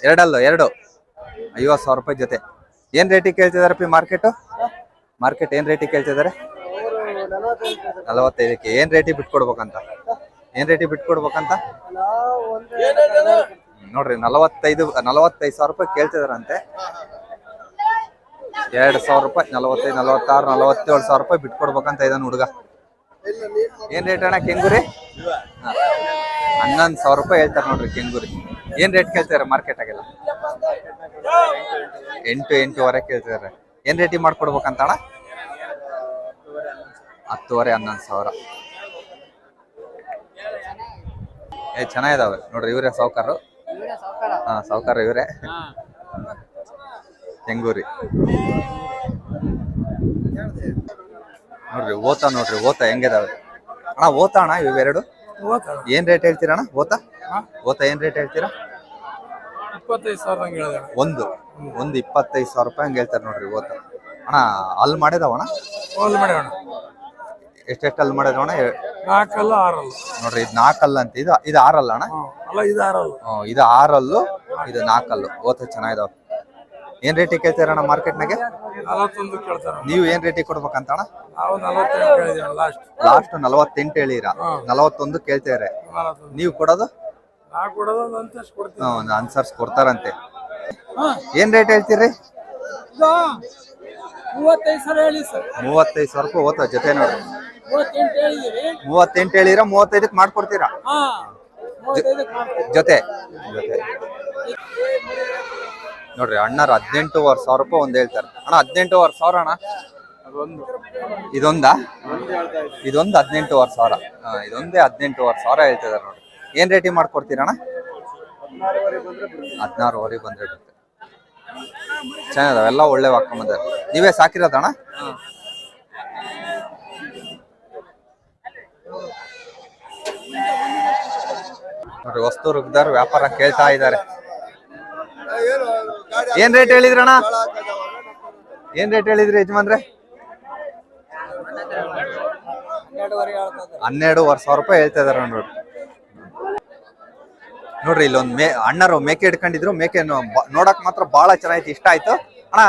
ಎರಡಲ್ಲು, ಎರಡು. ಐವತ್ ಸಾವಿರ ರೂಪಾಯಿ ಜೊತೆ. ಏನ್ ರೇಟಿಗೆ ಕೇಳ್ತಿದಾರೆ ಪಿ ಮಾರ್ಕೆಟ್ ಮಾರ್ಕೆಟ್ ಏನ್ ರೇಟಿಗೆ ಕೇಳ್ತಿದಾರೆ? ನಲವತ್ತೈದಕ್ಕೆ. ಏನ್ ರೇಟಿಗೆ ಬಿಟ್ಕೊಡ್ಬೇಕಂತ? ಏನ್ ರೇಟಿಗೆ ಬಿಟ್ಕೊಡ್ಬೇಕಂತ? ಕೊಡ್ಬೇಕಂತ ನೋಡ್ರಿ, ನಲವತ್ತೈದು ನಲವತ್ತೈದು ಸಾವಿರ ರೂಪಾಯಿ ಕೇಳ್ತಿದಾರಂತೆ. ಎರಡ್ ಸಾವಿರ ರೂಪಾಯಿ, ನಲವತ್ತೈದು, ನಲವತ್ತಾರು, ನಲವತ್ತೇಳು ಸಾವಿರ ರೂಪಾಯಿ ಬಿಟ್ಕೊಡ್ಬೇಕಂತ ಇದನ್ನ ಹುಡುಗ. ಏನ್ ರೇಟ್ ಅಣ್ಣ, ಕೆಂಗುರಿ. ಹನ್ನೊಂದು ಸಾವಿರ ರೂಪಾಯಿ ಹೇಳ್ತಾರೆ ನೋಡ್ರಿ ಕೆಂಗುರಿ. ಏನ್ ರೇಟ್ ಕೇಳ್ತಾರೆ ಮಾರ್ಕೆಟ್ ಆಗಿಲ್ಲ? ಎಂಟು, ಎಂಟೂವರೆ ಕೇಳ್ತಿದಾರೆ. ಏನ್ ರೇಟಿಗೆ ಮಾಡ್ಕೊಡ್ಬೇಕಂತ ಅಣ್ಣ? ಹತ್ತುವರೆ ಹನ್ನೊಂದು ಸಾವಿರ. ಏ ಚೆನ್ನಾಗಿದಾವೆ. ನೋಡ್ರಿ ಇವರೇ ಸಾವುಕಾರು ಹಾ ಸಾವುಕಾರ ಇವರೇ. ಹೆಂಗೂರಿ? ನೋಡ್ರಿ ಓತ ನೋಡ್ರಿ ಓತ ಹೆಂಗಿದಾವೆ? ಅಣ್ಣ ಓತ ಅಣ್ಣ ಇವೆರಡು? ಏನ್ ರೇಟ್ ಹೇಳ್ತೀರಾ ಅಣ್ಣ ಓತ ಓತ ಏನ್ ರೇಟ್ ಹೇಳ್ತೀರಾ? ಒಂದು. ಒಂದು ಇಪ್ಪತ್ತೈದು ಸಾವಿರ ರೂಪಾಯಿ ಹಂಗೆ ಹೇಳ್ತಾರೆ ನೋಡ್ರಿ ಓತ. ಅಣ್ಣ ಅಲ್ಲಿ ಮಾಡಿದಾವ ಅಣ್ಣ ಹೋಲ್ ಎಷ್ಟೆಷ್ಟು ಅಲ್ಲಿ ಮಾಡಿದಾವ ಅಣ್ಣ? ನಾಲ್ಕಲ್ಲ ಆರಲ್ಲ. ನೋಡ್ರಿ ಇದು ನಾಲ್ಕಲ್ಲ ಅಂತ. ಇದು ಇದು ಆರಲ್ಲ ಅಣ್ಣ? ಅಲ್ಲ ಇದು ಆರಲ್ಲ. ಇದು ಆರಲ್ಲು ಇದು ನಾಲ್ಕಲ್ಲು. ಓತ ಚೆನ್ನಾಗಿದಾವ. ಏನ್ ರೇಟಿಗೆ ಕೇಳ್ತೀರಣ್ಣ ಮಾರ್ಕೆಟ್ ನಾಗೆ ಕೇಳ್ತಾರ ನೀವು ಏನ್ ರೇಟಿಗೆ ಕೊಡ್ಬೇಕಂತ ಅಣ್ಣ? ನಾವು ನಲವತ್ತೆಂಟು ಕೇಳಿದ್ದೀವಿ ಲಾಸ್ಟ್ ಲಾಸ್ಟ್ ನಲವತ್ತೆಂಟು ಹೇಳಿರ? ನಲವತ್ತೊಂದು ಕೇಳ್ತಾರೆ ನೀವು ಕೊಡೋದು? ನಾ ಕೊಡೋದು ಕೊಡ್ತೀನಿ. ಅನ್ಸರ್ಸ್ ಕೊಡ್ತಾರಂತೆ. ಏನ್ ರೇಟ್ ಹೇಳ್ತೀರಿ? ಮೂವತ್ತೈದು ಸಾವಿರ ಹೇಳಿ ಸರ್. ಮೂವತ್ತೈದು ಸಾವಿರ ರೂಪಾಯಿ ಓದ್ತಾ ಜೊತೆ ನೋಡ್ರಿ. ಮೂವತ್ತೆಂಟು ಹೇಳಿರ ಮೂವತ್ತೈದಕ್ಕೆ ಮಾಡ್ಕೊಡ್ತೀರಾ? ಜೊತೆ? ಜೊತೆ. ನೋಡ್ರಿ ಅಣ್ಣರು ಹದಿನೆಂಟೂವರೆ ಸಾವಿರ ರೂಪಾಯಿ ಒಂದ್ ಹೇಳ್ತಾರೆ. ಅಣ್ಣ ಹದಿನೆಂಟೂವರೆ ಸಾವಿರ ಅಣ್ಣ? ಇದೊಂದಾ? ಇದೊಂದು ಹದಿನೆಂಟೂವರೆ ಸಾವಿರ. ಇದೊಂದೇ ಹದಿನೆಂಟೂವರೆ ಸಾವಿರ ಹೇಳ್ತಿದಾರೆ ನೋಡ್ರಿ. ಏನ್ ರೇಟಿಂಗ್ ಮಾಡ್ಕೊಡ್ತೀರಣ್ಣ ಹದಿನಾರುವರೆಗೆ ಬಂದ್ರೆ ಬಿಡುತ್ತೆ ಚೆನ್ನಾಗಿದಾವೆ ಎಲ್ಲ ಒಳ್ಳೆ ಹಾಕೊಂಬಂದಾರೆ ನೀವೇ ಸಾಕಿರೋದಣ್ಣ ವಸ್ತು ರುಗ್ದಾರ ವ್ಯಾಪಾರ ಕೇಳ್ತಾ ಇದ್ದಾರೆ. ಏನ್ ರೇಟ್ ಹೇಳಿದ್ರಣ್ಣ? ಏನ್ ರೇಟ್ ಹೇಳಿದ್ರಿ ಯಜಮಾನ್ರೆ? ಹನ್ನೆರಡುವರೆ ಸಾವಿರ ರೂಪಾಯಿ ಹೇಳ್ತಾ ಇದಾರೆ ನೋಡ್ರಿ. ನೋಡ್ರಿ ಇಲ್ಲೊಂದ್ ಮೇ ಅಣ್ಣರು ಮೇಕೆ ಇಟ್ಕೊಂಡಿದ್ರು ಮೇಕೆ ನೋಡಕ್ ಮಾತ್ರ ಬಹಳ ಚೆನ್ನಾಗಿತ್ತು ಇಷ್ಟ ಆಯ್ತು. ಅಣ್ಣ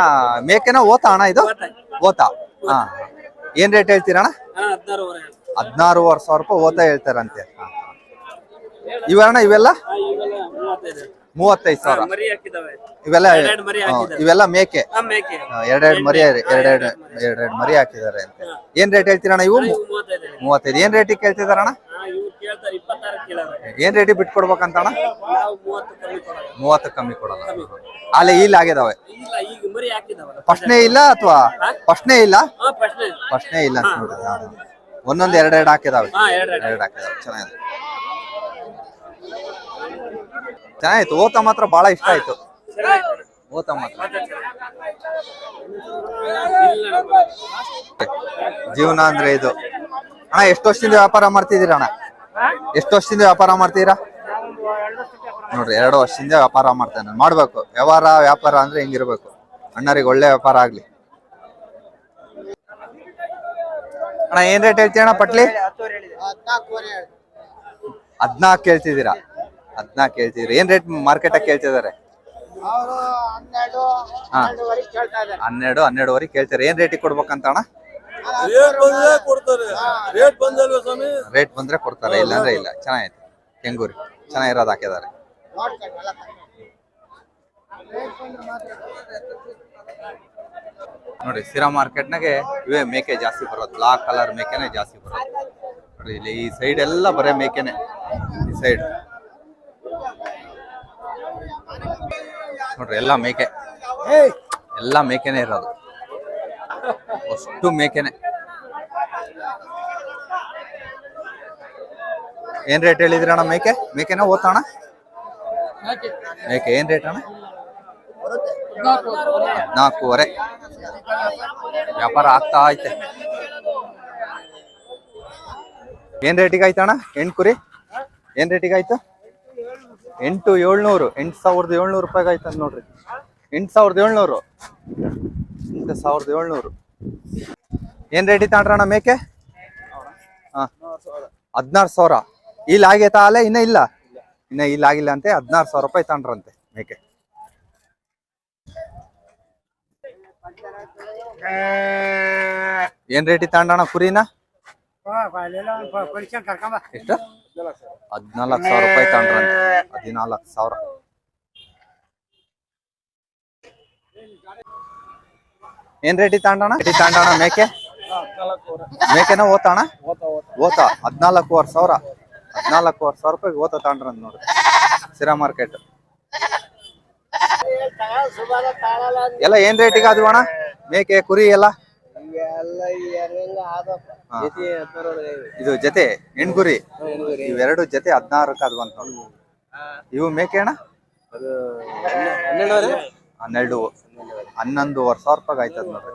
ಮೇಕೆನ ಓತಾ ಅಣ್ಣ ಇದು? ಓತಾ ಹಾ. ಏನ್ ರೇಟ್ ಹೇಳ್ತೀರಣ್ಣ? ಹದಿನಾರುವರೆ. ಸಾವಿರ ರೂಪಾಯಿ ಓತಾ ಹೇಳ್ತಾರಂತೆ. ಹಾ. ಇವೆಲ್ಲ? ಮೂವತ್ತೈದು. ಸಾವಿರ. ಇವೆಲ್ಲ. ಇವೆಲ್ಲ ಮೇಕೆ. ಎರಡೆರಡು ಮರಿ ಎರಡೆರಡು ಎರಡೆರಡು ಮರಿ. ಹಾಕಿದ್ದಾರೆ ಅಂತ. ಏನ್ ರೇಟ್ ಹೇಳ್ತೀರಣ್ಣ ಇವು? ಮೂವತ್ತೈದು ಏನ್ ರೇಟಿಗೆ ಕೇಳ್ತಿದಾರಣ್ಣ? ಏನ್ ರೇಟಿಗೆ ಬಿಟ್ಕೊಡ್ಬೇಕಂತ ಅಣ್ಣ ಮೂವತ್ತು ಕಮ್ಮಿ ಕೊಡಲ್ಲ. ಅಲ್ಲೇ ಇಲ್ಲಿ ಆಗಿದಾವೆ ಫಸ್ಟ್ನೇ ಇಲ್ಲ ಅಥವಾ? ಫಸ್ಟ್ನೇ ಇಲ್ಲ? ಫಸ್ಟ್ನೇ ಇಲ್ಲ ಅಂತ ನೋಡಿದ್ರೆ ಒಂದೊಂದು ಎರಡೆರಡು ಹಾಕಿದಾವೆ ಎರಡು ಹಾಕಿದಾವೆ ಚೆನ್ನಾಗಿದೆ. ಚೆನ್ನಾಗಿತ್ತು ಓತ ಮಾತ್ರ ಬಹಳ ಇಷ್ಟ ಆಯ್ತು. ಓತ ಮಾತ್ರ. ಜೀವನ ಅಂದ್ರೆ ಇದು. ಅಣ್ಣ, ಎಷ್ಟು ವರ್ಷದಿಂದ ವ್ಯಾಪಾರ ಮಾಡ್ತಿದ್ದೀರಾ ಅಣ್ಣ? ಎಷ್ಟು ವರ್ಷದಿಂದ ವ್ಯಾಪಾರ ಮಾಡ್ತೀರಾ? ನೋಡ್ರಿ, ಎರಡು ವರ್ಷದಿಂದ ವ್ಯಾಪಾರ ಮಾಡ್ತೇನೆ. ಮಾಡ್ಬೇಕು. ವ್ಯವಹಾರ, ವ್ಯಾಪಾರ ಅಂದ್ರೆ ಹಿಂಗಿರ್ಬೇಕು. ಅಣ್ಣರಿಗೆ ಒಳ್ಳೆ ವ್ಯಾಪಾರ ಆಗ್ಲಿ. ಅಣ್ಣ, ಏನ್ ರೇಟ್ ಹೇಳ್ತೀಯ ಅಣ್ಣ ಪಟ್ಲಿ ಹದ್ನಾಲ್ಕು ಕೇಳ್ತಿದ್ದೀರಾ? ಹದ್ನಾಲ್ಕು ಕೇಳ್ತಿದ್ರಿ. ಏನ್ ರೇಟ್ ಮಾರ್ಕೆಟ್ ಕೇಳ್ತಿದ್ದಾರೆ? ಅವರು ಹನ್ನೆರಡು ಹನ್ನೆರಡುವರೆ ಕೇಳ್ತಾರೆ ಏನ್ ರೇಟ್ ಕೊಡ್ಬೇಕಂತ ಅಣ್ಣ? ರೇಟ್ ಬಂದ್ರೆ ಕೊಡ್ತಾರೆ. ಇಲ್ಲ ಅಂದ್ರೆ ಸ್ವಾಮಿ? ರೇಟ್ ಬಂದ್ರೆ ಕೊಡ್ತಾರೆ. ಇಲ್ಲಾಂದ್ರೆ ಇಲ್ಲ. ಚೆನ್ನಾಗೈತೆ. ಕೆಂಗೂರಿ ಚೆನ್ನಾಗಿರೋದು ಹಾಕಿದ್ದಾರೆ. ನೋಡಿ ಸಿರಾ ಮಾರ್ಕೆಟ್ನಾಗೆ ಇವೇ ಮೇಕೆ ಜಾಸ್ತಿ ಬರೋದು. ಬ್ಲಾಕ್ ಕಲರ್ ಮೇಕೆನೆ ಜಾಸ್ತಿ ಬರೋದು. ನೋಡಿ ಇಲ್ಲಿ ಈ ಸೈಡ್ ಎಲ್ಲ ಬರೇ ಮೇಕೆನೆ. ಈ ಸೈಡ್ ನೋಡ್ರಿ ಎಲ್ಲ ಮೇಕೆ. ಎಲ್ಲ ಮೇಕೆನೆ ಇರೋದು. ಅಷ್ಟು ಮೇಕೆನೆ. ಏನ್ ರೇಟ್ ಹೇಳಿದ್ರಣ್ಣ ಮೇಕೆ? ಮೇಕೆನ ಓದ್ತಾಣ ಮೇಕೆ ಏನ್ ರೇಟ್ ಅಣ್ಣ? ನಾಲ್ಕೂವರೆ ವ್ಯಾಪಾರ ಆಗ್ತಾ ಐತೆ. ಏನ್ ರೇಟಿಗೆ ಆಯ್ತಣ್ಣ? ಎಂಟು ಕುರಿ? ಏನ್ ರೇಟಿಗೆ ಆಯ್ತು? ಎಂಟು ಏಳ್ನೂರು ಎಂಟು ಸಾವಿರದ ಏಳ್ನೂರು ರೂಪಾಯಿಗೆ ಆಯ್ತು ನೋಡ್ರಿ. ಎಂಟು ಸಾವಿರದ ಏಳ್ನೂರು. ಎಂಟು ಸಾವಿರದ ಏಳ್ನೂರು. ಏನ್ ರೇಟಿ ತಾಂಡ್ರಣ್ಣ ಮೇಕೆ? ಹಾಂ. ಹದಿನಾರು ಸಾವಿರ. ಇಲ್ಲಿ ಆಗೈತಾ? ಅಲ್ಲೇ ಇನ್ನ ಇಲ್ಲ. ಇನ್ನ ಇಲ್ಲಿ ಆಗಿಲ್ಲ ಅಂತೆ. ಹದಿನಾರು ಸಾವಿರ ರೂಪಾಯಿ ತಾಂಡ್ರಂತೆ ಮೇಕೆ. ಏನ್ ರೇಟಿ ತಗೊಂಡಣ ಕುರಿನ? ಎಷ್ಟು? ಹದಿನಾಲ್ಕು ಸಾವಿರ ರೂಪಾಯಿ ತಗೊಂಡ್ರಂತೆ. ಹದಿನಾಲ್ಕು ಸಾವಿರ. ಏನ್ ರೇಟಿ ತಗೊಂಡಣ ರೇಟಿ ತಾಂಡೋಣ ಮೇಕೆ? ಮೇಕೆನ ಓತಾಣ ಓತ ಹದಿನಾಲ್ಕೂವರೆ ಸಾವಿರ. ಹದಿನಾಲ್ಕೂವರೆ ಸಾವಿರ ರೂಪಾಯಿ ಓತ ತಾಂಡ್ರಂತ ನೋಡ್ರಿ ಸಿರಾ ಮಾರ್ಕೆಟ್ ಎಲ್ಲ ಏನ್ ರೇಟಿಗೆ ಅದು ಅಣ್ಣ? ಮೇಕೆ ಕುರಿ ಎಲ್ಲ? ಇದು ಜೊತೆ ಇದು. ಜತೆ ಹೆಣ್ಗುರಿ. ಇವೆರಡು ಜತೆ ಹದಿನಾರಕ್ಕೆ ಅದು ಬಂತು ಇವು ಮೇಕೆಣ ಅದು ಹನ್ನೆರಡು. ಹನ್ನೆರಡು. ಹನ್ನೊಂದು ವರ್ಷ ರೂಪಾಯಿ ಆಯ್ತದ ನೋಡ್ರಿ.